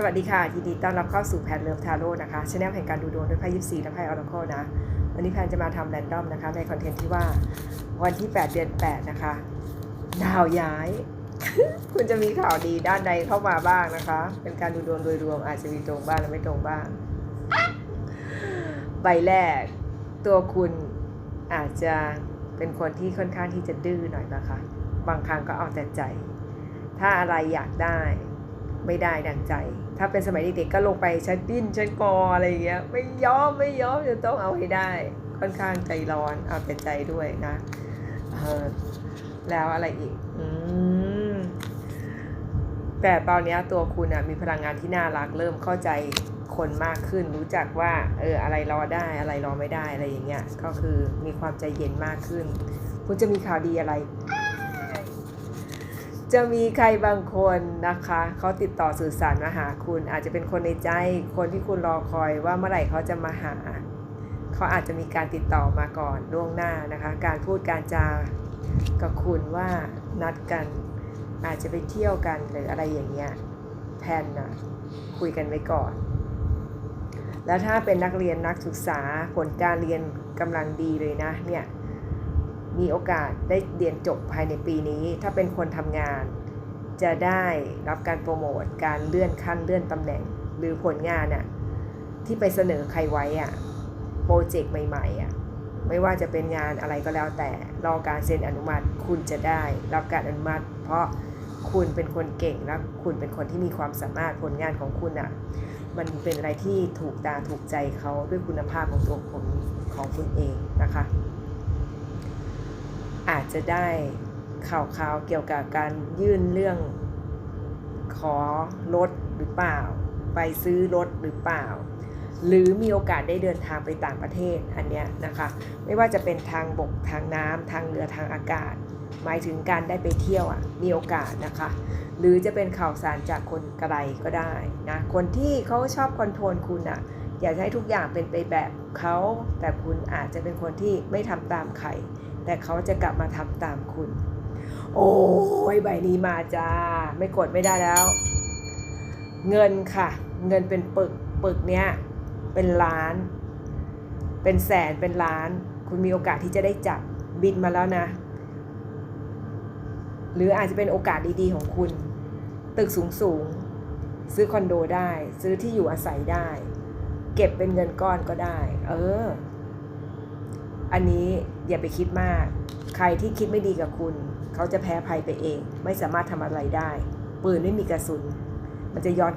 สวัสดีค่ะ ยินดีต้อนรับเข้าสู่แพนเลิฟทาโร่นะคะชแนลแห่งการดูดวงด้วยไพ่ยิปซีและไพ่ออร์โคนะ วันนี้แพนจะมาทำแรนดอมนะคะ ในคอนเทนต์ที่ว่าวันที่ 8 เดือน 8 นะคะ ดาวย้าย คุณจะมีข่าวดีด้านใดเข้ามาบ้างนะคะ เป็นการดูดวงโดยรวมอาจจะมีตรงบ้างและไม่ตรงบ้าง ใบแรก ตัวคุณอาจจะเป็นคนที่ค่อนข้างที่จะดื้อหน่อยนะคะ บางครั้งก็เอาแต่ใจ ถ้าอะไรอยากได้ ไม่ได้ดังใจ ถ้าเป็นสมัยเด็กๆก็ลงไปชั้นดิ้นชั้นกออะไรอย่างเงี้ยไม่ยอมไม่ยอมจะต้องเอาให้ได้ ค่อนข้างใจร้อนเอาแต่ใจด้วยนะแล้วอะไรอีกอแต่ตอนนี้ตัวคุณอะมีพลังงานที่น่ารักเริ่มเข้าใจคนมากขึ้น รู้จักว่าเอออะไรรอได้อะไรรอไม่ได้อะไรอย่างเงี้ยก็คือมีความใจเย็นมากขึ้น คุณจะมีข่าวดีอะไร จะมีใครบางคนนะคะ เขาติดต่อสื่อสารมาหาคุณ อาจจะเป็นคนในใจ คนที่คุณรอคอยว่าเมื่อไหร่เขาจะมาหา เขาอาจจะมีการติดต่อมาก่อนล่วงหน้านะคะ การพูดการจากับคุณว่านัดกัน อาจจะไปเที่ยวกันหรืออะไรอย่างเงี้ยแพนนะคุยกันไว้ก่อน แล้วถ้าเป็นนักเรียนนักศึกษาผลการเรียนกำลังดีเลยนะเนี่ย มีโอกาสได้เรียนจบภายในปีนี้ ถ้าเป็นคนทำงาน จะได้รับการโปรโมทการเลื่อนขั้นเลื่อนตำแหน่ง หรือผลงานอะที่ไปเสนอใครไว้อะโปรเจกต์ใหม่ๆอะไม่ว่าจะเป็นงานอะไรก็แล้วแต่ รอการเซ็นอนุมัติ คุณจะได้รับการอนุมัติ เพราะคุณเป็นคนเก่งและคุณเป็นคนที่มีความสามารถผลงานของคุณอะมันเป็นอะไรที่ถูกตาถูกใจเขาด้วยคุณภาพของตัวผมของคุณเองนะคะ อาจจะได้ข่าวข่าวๆเกี่ยวกับการยื่นเรื่องขอรถหรือเปล่า ไปซื้อรถหรือเปล่า หรือมีโอกาสได้เดินทางไปต่างประเทศอันเนี้ยนะคะ ไม่ว่าจะเป็นทางบกทางน้ำทางเรือทางอากาศ หมายถึงการได้ไปเที่ยวอะมีโอกาสนะคะ หรือจะเป็นข่าวสารจากคนไกลก็ได้นะคนที่เขาชอบคอนโทรลคุณอะอยากให้ทุกอย่างเป็นไปแบบเขาแต่คุณอาจจะเป็นคนที่ไม่ทำตามใคร แต่เขาจะกลับมาทำตามคุณ โอ้ยใบนี้มาจ้า ไม่กดไม่ได้แล้ว เงินค่ะ เงินเป็นปึกปึกเนี้ยเป็นล้าน เป็นแสนเป็นล้าน คุณมีโอกาสที่จะได้จับบินมาแล้วนะ หรืออาจจะเป็นโอกาสดีๆของคุณ ตึกสูงๆซื้อคอนโดได้ ซื้อที่อยู่อาศัยได้ เก็บเป็นเงินก้อนก็ได้ เออ อันนี้อย่าไปคิดมาก ใครที่คิดไม่ดีกับคุณ เขาจะแพ้ภัยไปเอง ไม่สามารถทำอะไรได้ ปืนไม่มีกระสุน มันจะย้อนเข้า